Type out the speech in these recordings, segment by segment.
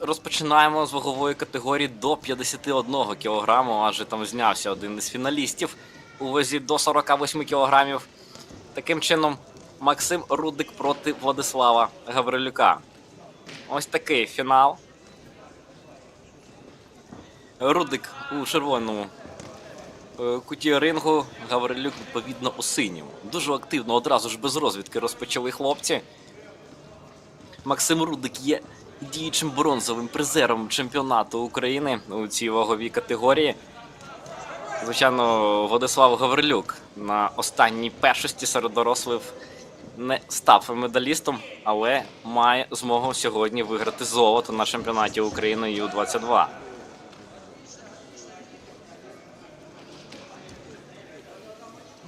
Розпочинаємо з вагової категорії до 51 кг, адже там знявся один із фіналістів у вазі до 48 кг. Таким чином, Максим Рудик проти Владислава Гаврилюка. Ось такий фінал. Рудик у червоному куті рингу, Гаврилюк відповідно у синьому. Дуже активно одразу ж без розвідки розпочали хлопці. Максим Рудик є діючим бронзовим призером чемпіонату України у цій ваговій категорії. Звичайно, Владислав Гаврилюк на останній першості серед дорослих не став медалістом, але має змогу сьогодні виграти золото на чемпіонаті України Ю-22.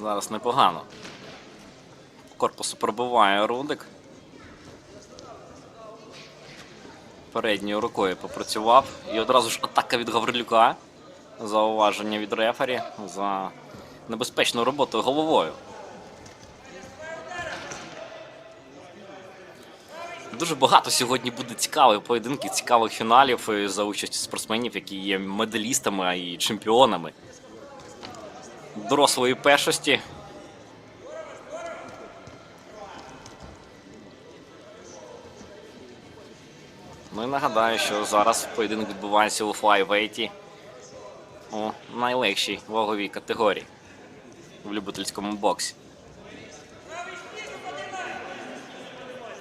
Зараз непогано. Корпусу пробиває Рудик. Передньою рукою попрацював. І одразу ж атака від Гаврилюка. Зауваження від рефері за небезпечну роботу головою. Дуже багато сьогодні буде цікавих поєдинків, цікавих фіналів е, за участі спортсменів, які є медалістами і чемпіонами дорослої першості. Ну і нагадаю, що зараз поєдинок відбувається у флайвейті у найлегшій ваговій категорії в любительському боксі.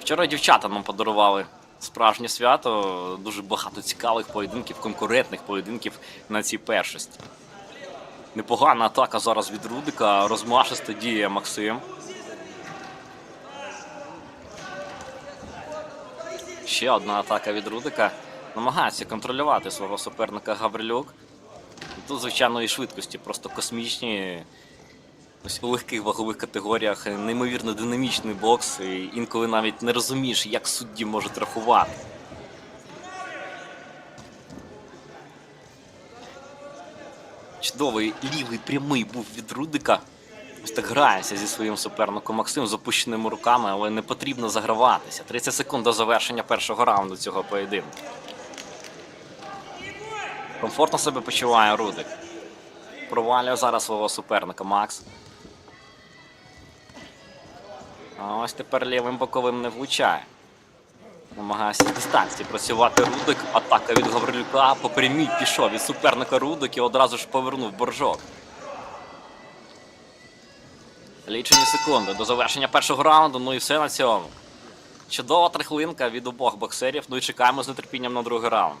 Вчора дівчата нам подарували справжнє свято, дуже багато цікавих поєдинків, конкурентних поєдинків на цій першості. Непогана атака зараз від Рудика, розмашиста діє Максим. Ще одна атака від Рудика. Намагається контролювати свого суперника Гаврилюк. Тут, звичайно, і швидкості просто космічні. Ось у легких вагових категоріях неймовірно динамічний бокс. І інколи навіть не розумієш, як судді можуть рахувати. Чудовий лівий прямий був від Рудика. Ось так грається зі своїм суперником Максим з опущеними руками, але не потрібно заграватися. 30 секунд до завершення першого раунду цього поєдинку. Комфортно себе почуває Рудик. Провалює зараз свого суперника Макс. А ось тепер лівим боковим не влучає. Намагається з дистанції працювати Рудик. Атака від Гаврилюка. По прямій пішов від суперника Рудик і одразу ж повернув боржок. Лічені секунди до завершення першого раунду. Ну і все на цьому. Чудова трихлинка від обох боксерів. Ну і чекаємо з нетерпінням на другий раунд.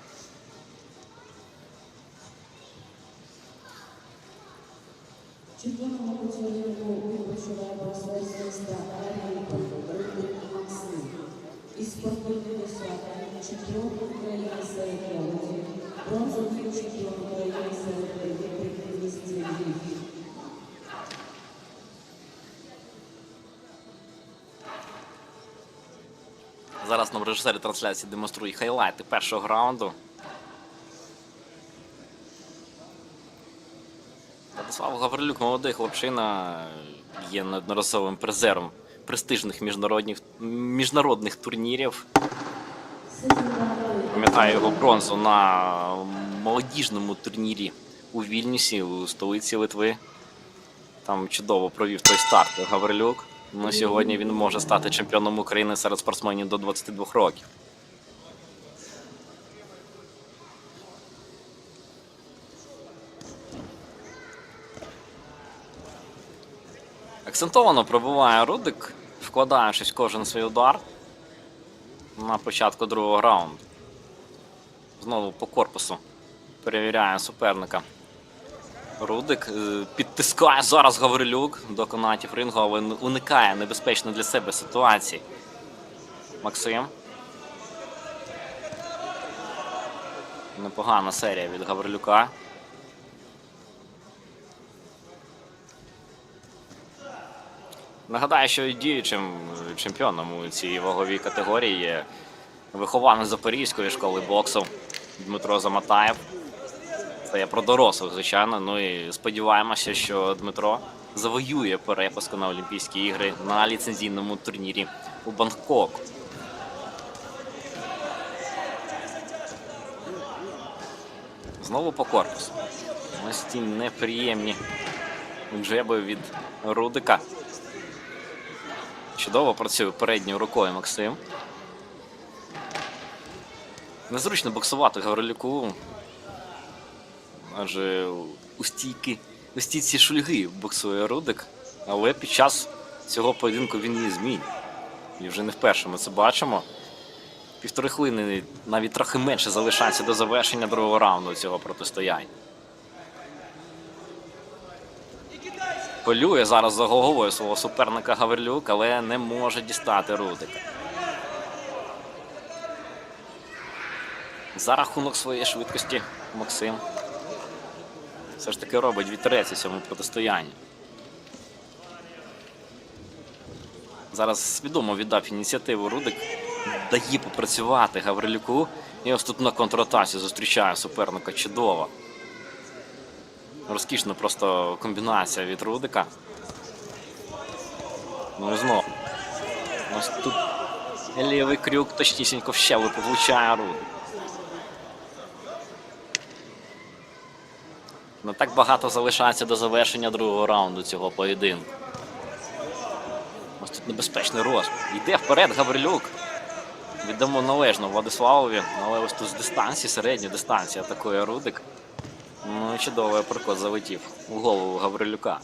Червоному Із спортивного свята чемпіон України серед молоді, бронзовий чемпіон України серед віків місті Львів. Зараз нам режисери трансляції демонструє хайлайти першого раунду. Владислав Гаврилюк, молодий хлопчина, є неодноразовим призером престижних міжнародних, міжнародних турнірів. Пам'ятаю його бронзу на молодіжному турнірі у Вільнюсі, у столиці Литви. Там чудово провів той старт Гаврилюк. Ну, сьогодні він може стати чемпіоном України серед спортсменів до 22 років. Акцентовано пробиває Рудик, вкладаючись в кожен свій удар на початку другого раунду. Знову по корпусу перевіряє суперника. Рудик е, підтискає зараз Гаврилюк до канатів рингу, але уникає небезпечної для себе ситуації. Максим. Непогана серія від Гаврилюка. Нагадаю, що діючим чемпіоном у цій ваговій категорії є вихованець Запорізької школи боксу Дмитро Заматаєв. Це я про дорослих, звичайно. Ну і сподіваємося, що Дмитро завоює перепуску на Олімпійські ігри на ліцензійному турнірі у Бангкоку. Знову по корпусу. Ось ті неприємні джеби від Рудика. Чудово працює передньою рукою Максим. Незручно боксувати Гаврилюку. Адже у стійки, у стійці шульги боксує Рудик, але під час цього поєдинку він її змінює. І вже не вперше ми це бачимо. Півтори хвилини навіть трохи менше залишається до завершення другого раунду цього протистояння. Полює зараз за головою свого суперника Гаврилюк, але не може дістати Рудика. За рахунок своєї швидкості Максим все ж таки робить вітерець у цьому протистоянні. Зараз свідомо віддав ініціативу Рудик, дає попрацювати Гаврилюку. І ось тут на контратаці зустрічає суперника чудово. Розкішна просто комбінація від Рудика. Ну і знов. Ось тут лівий крюк точнісінько в щелепу влучає Рудик. Не так багато залишається до завершення другого раунду цього поєдинку. Ось тут небезпечний розмір. Йде вперед Гаврилюк. Віддамо належно Владиславові, але ось тут з дистанції, середньої дистанції атакує Рудик. Ну чудовий апперкот залетів у голову Гаврилюка.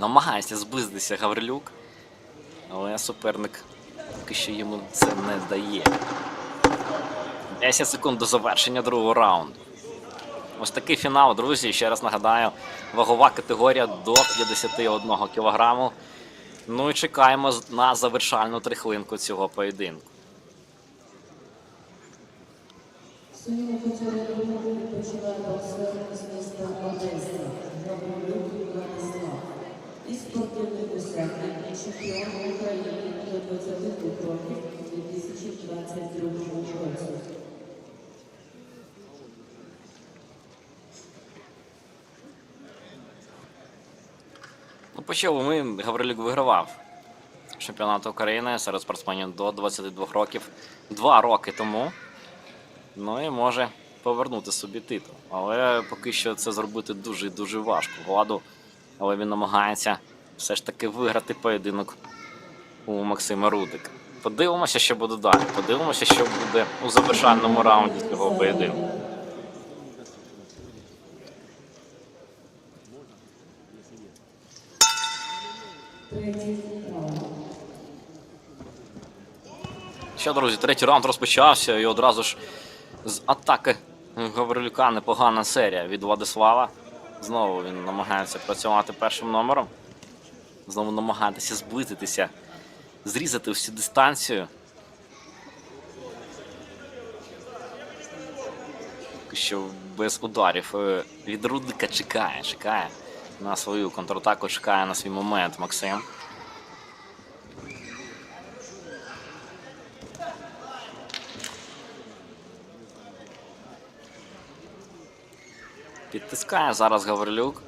Намагається зблизитися Гаврилюк, але суперник поки що йому це не дає. 10 секунд до завершення другого раунду. Ось такий фінал, друзі. Ще раз нагадаю, вагова категорія до 51 кг. Ну і чекаємо на завершальну трихлинку цього поєдинку. Сьогодні попереду відпочиває боксер з міста Одеса, Гаврилюк Владислав. І спортивний досягнення чемпіон України до 22 років у 2022 році. Ну, почали ми, Гаврилюк вигравав чемпіонат України серед спортсменів до 22 років два роки тому. Ну і може повернути собі титул. Але поки що це зробити дуже дуже важко. Владу, але він намагається все ж таки виграти поєдинок у Максима Рудика. Подивимося, що буде далі. Подивимося, що буде у завершальному раунді цього поєдинку. Що, друзі, третій раунд розпочався і одразу ж з атаки Гаврилюка непогана серія від Владислава. Знову він намагається працювати першим номером. Знову намагатися зблизитися, зрізати всю дистанцію. Що без ударів е, від Рудика чекає, чекає на свою контратаку, чекає на свій момент Максим. Підтискає зараз Гаврилюк,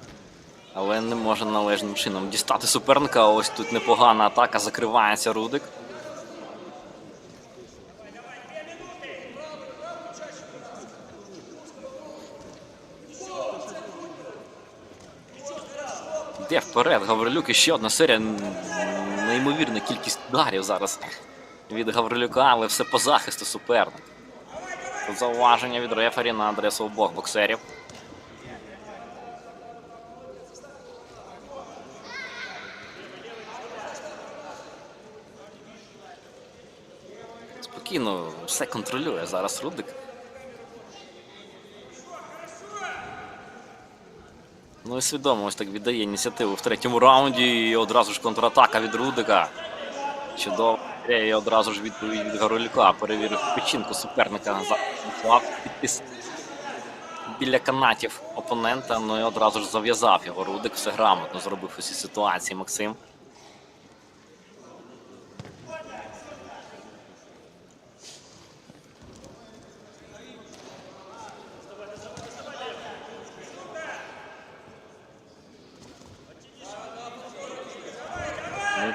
але не може належним чином дістати суперника. Ось тут непогана атака, закривається Рудик. Йде вперед Гаврилюк і ще одна серія. Неймовірна кількість ударів зараз від Гаврилюка, але все по захисту суперника. Тут зауваження від рефері на адресу обох боксерів. Спокійно, все контролює зараз Рудик. Ну і свідомо ось так віддає ініціативу в третьому раунді і одразу ж контратака від Рудика. Чудово. І одразу ж відповідь від Горолюка. Перевірив печінку суперника біля канатів опонента. Ну і одразу ж зав'язав його. Рудик все грамотно зробив у цій ситуації Максим.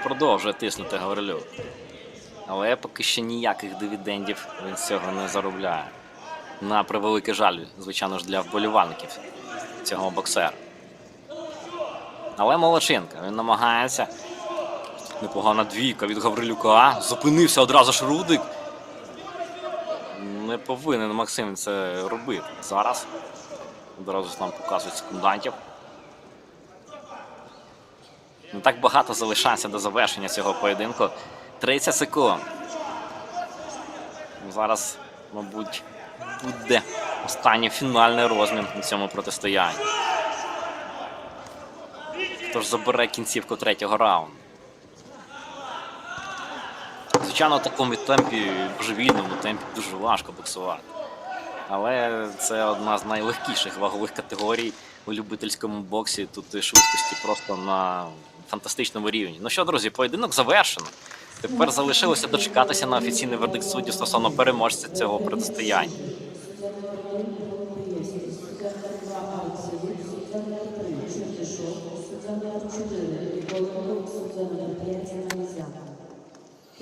Продовжує тиснути Гаврилюк. Але поки що ніяких дивідендів він з цього не заробляє. На превеликий жаль, звичайно ж, для вболівальників цього боксера. Але молодчинка, він намагається. Непогана двійка від Гаврилюка. Зупинився одразу ж Рудик. Не повинен Максим це робити. Зараз. Одразу ж нам показують секундантів. Не так багато залишається до завершення цього поєдинку. 30 секунд. Зараз, мабуть, буде останній фінальний розмін у цьому протистоянні. Хто ж забере кінцівку третього раунду? Звичайно, в такому темпі, божевільному темпі дуже важко боксувати. Але це одна з найлегкіших вагових категорій у любительському боксі. Тут швидкості просто на фантастичному рівні. Ну що, друзі, поєдинок завершено. Тепер залишилося дочекатися на офіційний вердикт суддів стосовно переможця цього протистояння.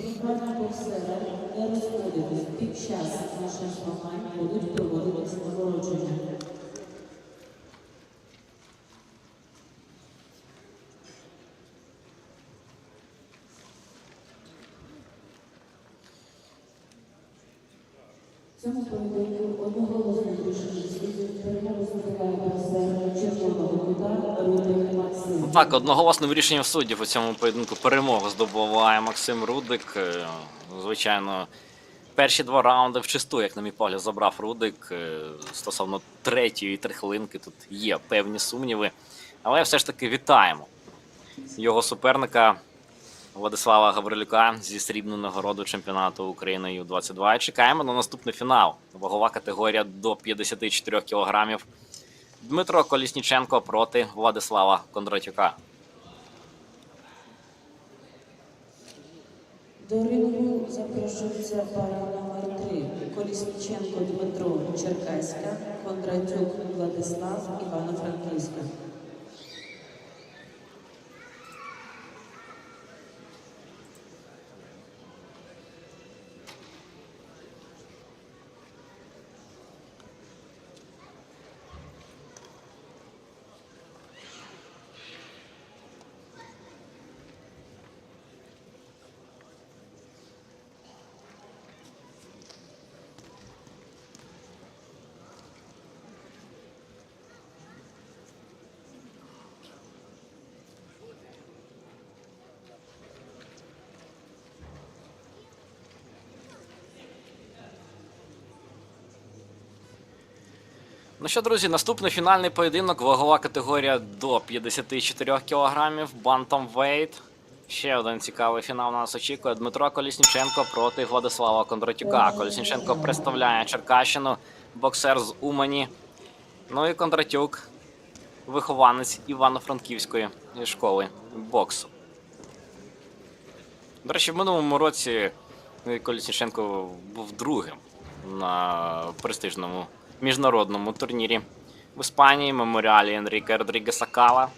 Прохання боксера не розходитись. Під час наших змагань будуть проводитись нагородження. Цьому поєдинку одноголосно рішення суддів перемогу здобуває боксер Так, одноголосним рішенням суддів у цьому поєдинку перемогу здобуває Максим Рудик. Е, Звичайно, перші два раунди вчисту, як на мій погляд, забрав Рудик. Е, Стосовно третьої трихлинки тут є певні сумніви. Але все ж таки вітаємо його суперника Владислава Гаврилюка зі срібною нагородою чемпіонату України Ю-22. І чекаємо на наступний фінал. Вагова категорія до 54 кілограмів. Дмитро Колісніченко проти Владислава Кондратюка. До рингу запрошується пара номер 3 Колісніченко Дмитро Черкаська, Кондратюк Владислав Івано-Франківська. Ну що, друзі, наступний фінальний поєдинок. Вагова категорія до 54 кг. Bantamweight. Ще один цікавий фінал нас очікує. Дмитро Колісніченко проти Владислава Кондратюка. Колісніченко представляє Черкащину, боксер з Умані. Ну і Кондратюк, вихованець Івано-Франківської школи боксу. До речі, в минулому році Колісніченко був другим на престижному міжнародному турнірі в Іспанії меморіалі Енріке Родрігеса Кала.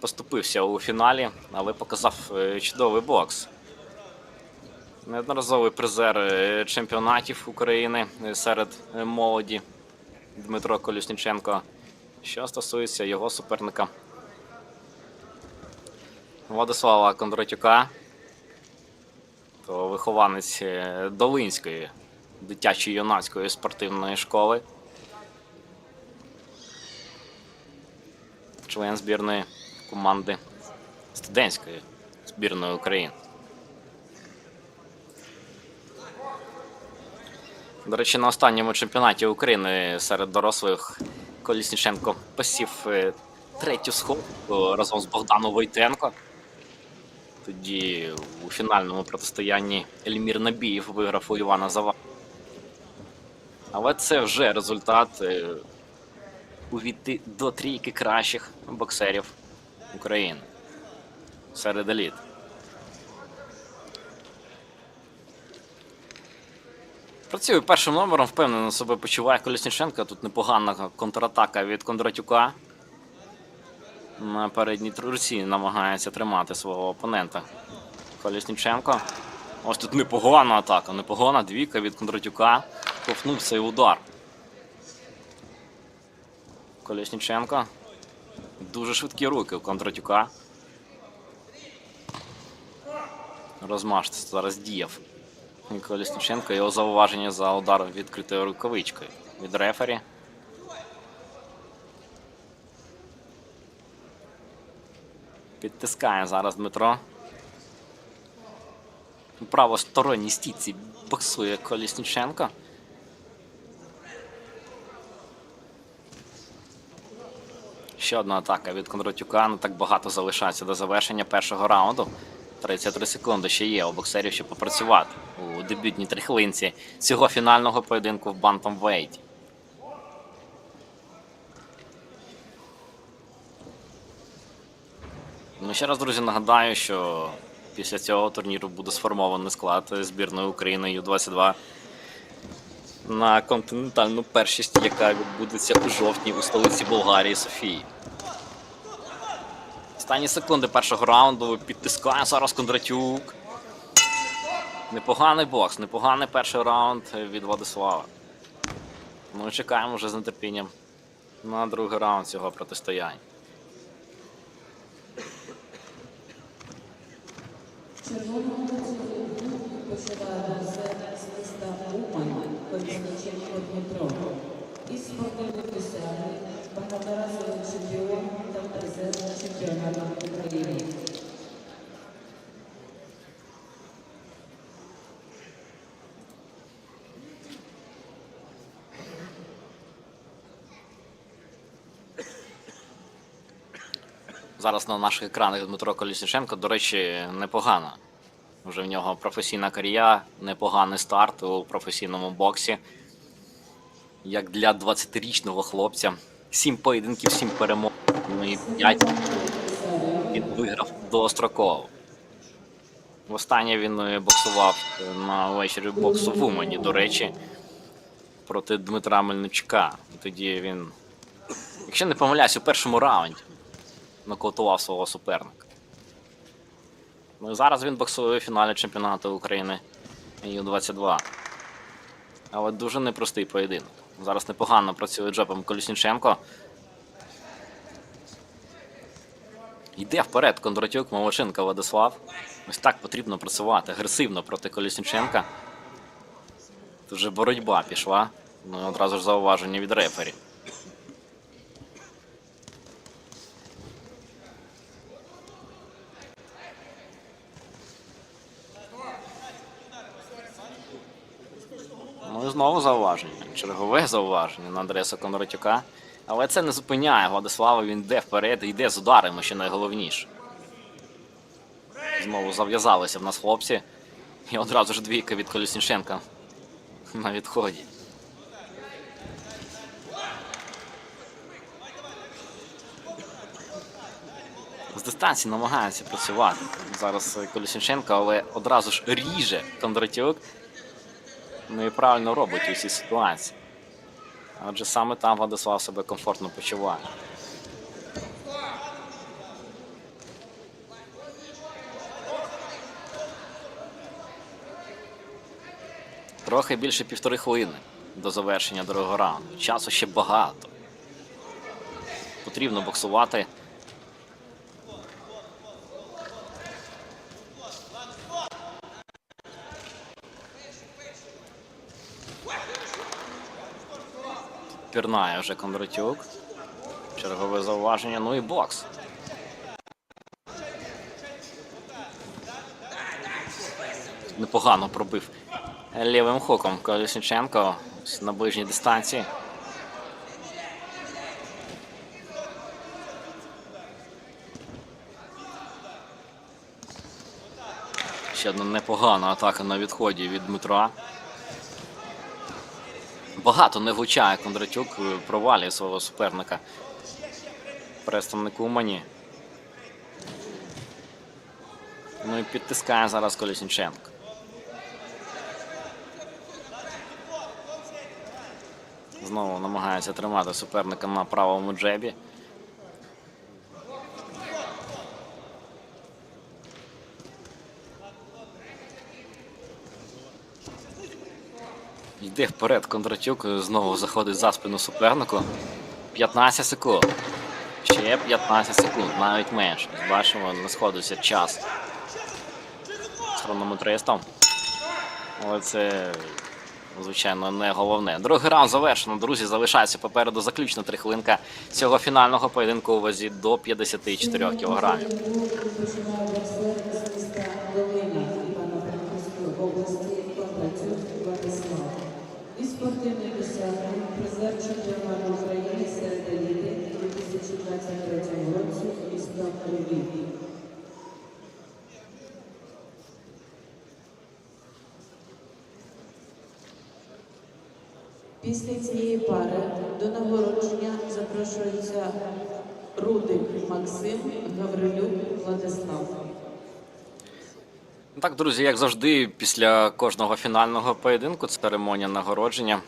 Поступився у фіналі, але показав е, чудовий бокс. Неодноразовий призер е, чемпіонатів України е, серед молоді Дмитро Колісніченко. Що стосується його суперника Владислава Кондратюка, то вихованець Долинської дитячої юнацької спортивної школи. Член збірної команди студентської збірної України. До речі, на останньому чемпіонаті України серед дорослих Колісніченко посів е, третю сходку разом з Богданом Войтенко. Тоді у фінальному протистоянні Ельмір Набіїв виграв у Івана Зава. Але це вже результат е, увійти до трійки кращих боксерів України серед еліт. Працює першим номером, впевнено себе почуває Колісніченко. Тут непогана контратака від Кондратюка. на передній руці намагається тримати свого опонента. Колісніченко. Ось тут непогана атака, непогана двійка від Кондратюка. Ковнув цей удар. Колісніченко. Дуже швидкі руки у Кондратюка. Розмаште зараз діяв. Колісніченко його зауваження за удар відкритою рукавичкою від рефері. Підтискає зараз Дмитро. У правосторонній стійці боксує Колісніченко. Ще одна атака від Кондратюка. Не так багато залишається до завершення першого раунду. 33 секунди ще є у боксерів, щоб попрацювати у дебютній трихлинці цього фінального поєдинку в Бантом Вейті. Ну, ще раз, друзі, нагадаю, що після цього турніру буде сформований склад збірної України Ю-22 на континентальну першість, яка відбудеться у жовтні у столиці Болгарії Софії. Останні секунди першого раунду підтискає зараз Кондратюк. Непоганий бокс, непоганий перший раунд від Владислава. Ну, чекаємо вже з нетерпінням на другий раунд цього протистояння. Із спортивних досягнень багаторазовий чемпіон Зараз на наших екранах Дмитро Колісниченко, до речі, непогано. Вже в нього професійна кар'єра, непоганий старт у професійному боксі. Як для 20-річного хлопця. Сім поєдинків, сім перемог. І 5 він виграв достроково. Востаннє він е, боксував на вечорі боксу в Умані, до речі, проти Дмитра Мельничука. І тоді він, якщо не помиляюсь, у першому раунді нокаутував свого суперника. Ну і зараз він боксує у фіналі чемпіонату України Ю-22. Але дуже непростий поєдинок. Зараз непогано працює джебом Колісніченко. Йде вперед Кондратюк, Молоченко, Владислав. Ось так потрібно працювати агресивно проти Колісніченка. Тут вже боротьба пішла. Ну і одразу ж зауваження від рефері. Ну і знову зауваження. Чергове зауваження на адресу Кондратюка. Але це не зупиняє Владислава, він йде вперед і йде з ударами, що найголовніше. Знову зав'язалися в нас хлопці. І одразу ж двійка від Колісніченка на відході. З дистанції намагається працювати. Зараз Колісніченко, але одразу ж ріже Кондратюк. Ну і правильно робить у цій ситуації. Адже саме там Владислав себе комфортно почуває. Трохи більше півтори хвилини до завершення другого раунду. Часу ще багато. Потрібно боксувати. Пірнає вже Кондратюк. Чергове зауваження, ну і бокс. Непогано пробив лівим хоком Колісніченко ось на ближній дистанції. Ще одна непогана атака на відході від Дмитра. Багато не влучає Кондратюк, е, провалює свого суперника. представнику Умані. Ну і підтискає зараз Колісніченко. Знову намагається тримати суперника на правому джебі. Йде вперед Кондратюк, знову заходить за спину супернику. 15 секунд. Ще 15 секунд, навіть менше. Бачимо, не сходиться час з хронометристом. Але це, звичайно, не головне. Другий раунд завершено. Друзі, залишається попереду заключна трихвилинка цього фінального поєдинку у вазі до 54 кілограмів. Починає боксер з міста Долина Івано-Франківської області Кондратюк Владислав. І спортивний досягнень призер України серед еліти у 2023 році міста Львів. Після цієї пари до нагородження запрошується Рудик Максим Гаврилюк Владислав. Ну Так, друзі, як завжди, після кожного фінального поєдинку церемонія нагородження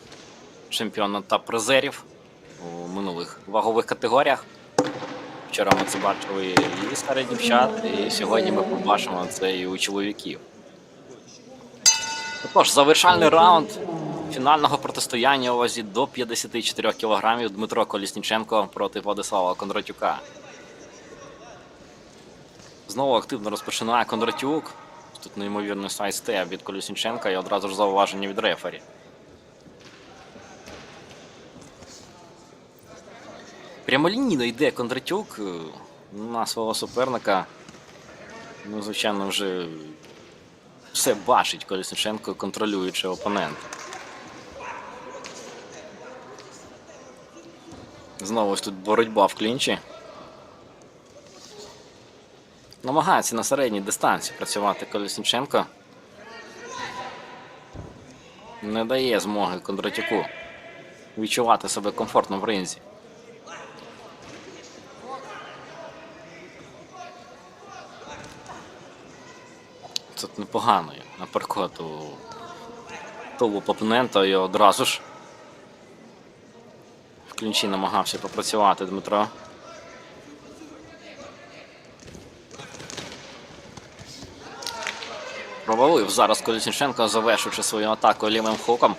чемпіона та призерів у минулих вагових категоріях. Вчора ми це бачили і серед дівчат, і сьогодні ми побачимо це і у чоловіків. Також завершальний раунд фінального протистояння у вазі до 54 кг Дмитро Колісніченко проти Владислава Кондратюка. Знову активно розпочинає Кондратюк. Тут неймовірний сайстеп від Колісніченка і одразу ж зауваження від рефері. Прямолінійно йде Кондратюк е, на свого суперника. Ну, звичайно, вже все бачить Колісниченко, контролюючи опонента. Знову ось тут боротьба в клінчі. Намагається на середній дистанції працювати Колісниченко. Не дає змоги Кондратюку відчувати себе комфортно в ринзі. Тут непогано. Наперкот у тулуб опонента і одразу ж в клінчі намагався попрацювати Дмитро. Провалив зараз Колісніченко, завершуючи свою атаку лівим хуком.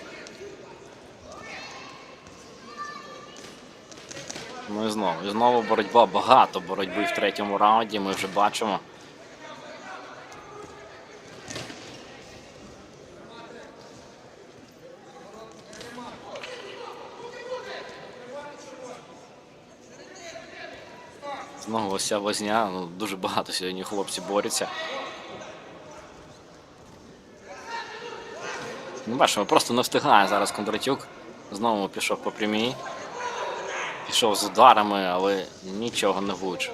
Ну і знову. І знову боротьба, багато боротьби в третьому раунді, ми вже бачимо. Знову ось возня, ну дуже багато сьогодні хлопці борються. Ну, бачимо, просто не встигає зараз Кондратюк. Знову пішов по прямій. Пішов з ударами, але нічого не влучив.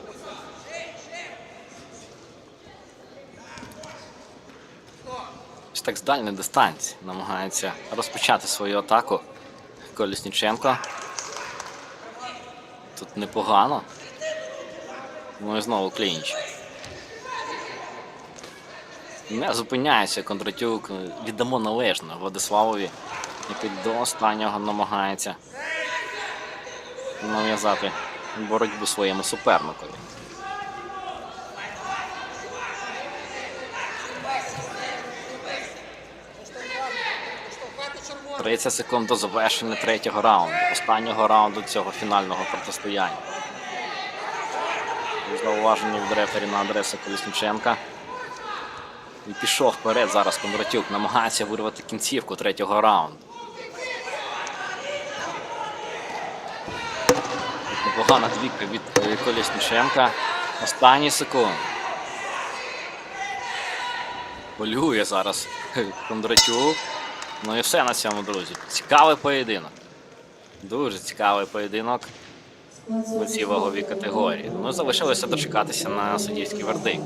Так з дальньої дистанції намагається розпочати свою атаку Колісніченко. Тут непогано. Ну і знову клінч. Не зупиняється Кондратюк. Віддамо належно Владиславові, який до останнього намагається нав'язати боротьбу своєму суперникові. Тридцять секунд до завершення третього раунду, останнього раунду цього фінального протистояння. Зауваження від рефері на адресу Колісниченка. І пішов вперед зараз Кондратюк. Намагається вирвати кінцівку третього раунду. Непогана двійка від е, Колісниченка. Останні секунди. Полює зараз Кондратюк. Ну і все на цьому, друзі. Цікавий поєдинок. Дуже цікавий поєдинок у цій ваговій категорії. Ну, залишилося дочекатися на суддівський вердикт.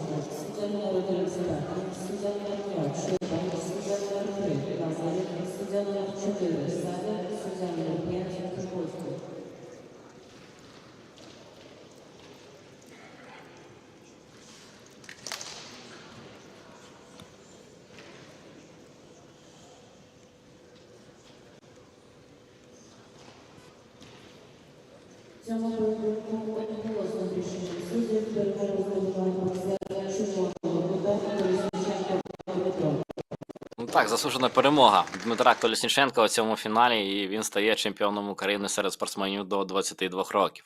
Суддя номер 35, суддя номер 5, Шипан, суддя номер 3, Лазарів, суддя номер 4, Савер, суддя номер 5, Киркоцький. В цьому поєдинку одноголосно рішення суддів перемогу здобуває боксер червоного кута Колісниченко Дмитро. Ну, Так, заслужена перемога Дмитра Колісніченка у цьому фіналі, і він стає чемпіоном України серед спортсменів до 22 років.